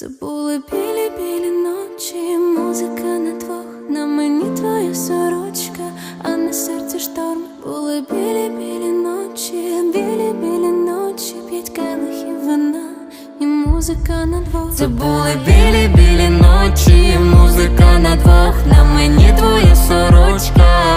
Це були білі білі ночі, музика на двох, на мені твоя сорочка, а на серці шторм. Були білі білі ночі, білі білі ночі, п'ять келихів вина і музика на двох. Це були білі білі ночі, музика на двох, на мені твоя сорочка,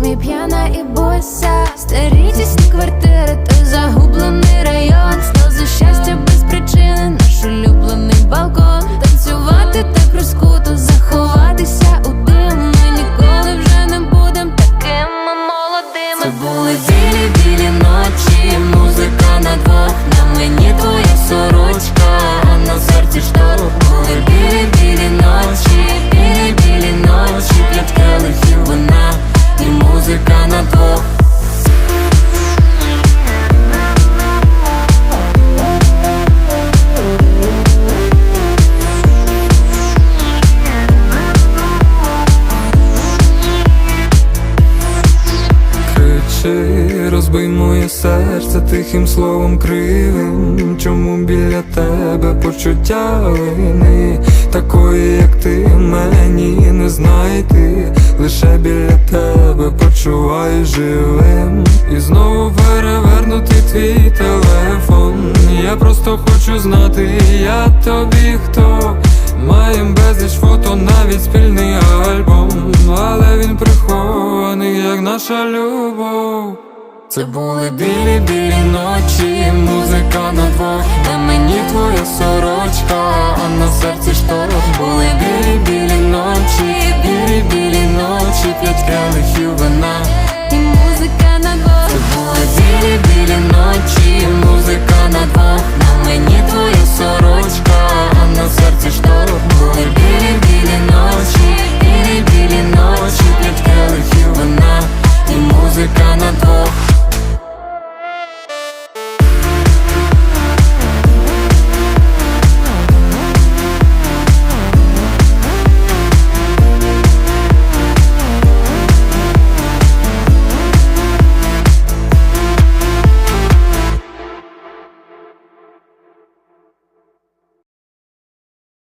прийду п'яна і бося. Старі тісні квартири, той загублений район. Сльози щастя без причини, наш улюблений балкон. Танцювати так розкуто, заховатися у дим. Ми ніколи вже не будем такими молодими. Це були білі білі ночі, музика на двох. На мені твоя сорочка, розбий моє серце тихим словом кривим. Чому біля тебе почуття вини такої, як ти мені не знайти, лише біля тебе почуваю живим. І знову перевернути твій телефон. Я просто хочу знати, я тобі хто. Маєм безліч фото, навіть спільний альбом, але він прихований, як наша любов. Це були білі білі ночі, музика на двох, на мені твоя сорочка, а на серці шторм. Були білі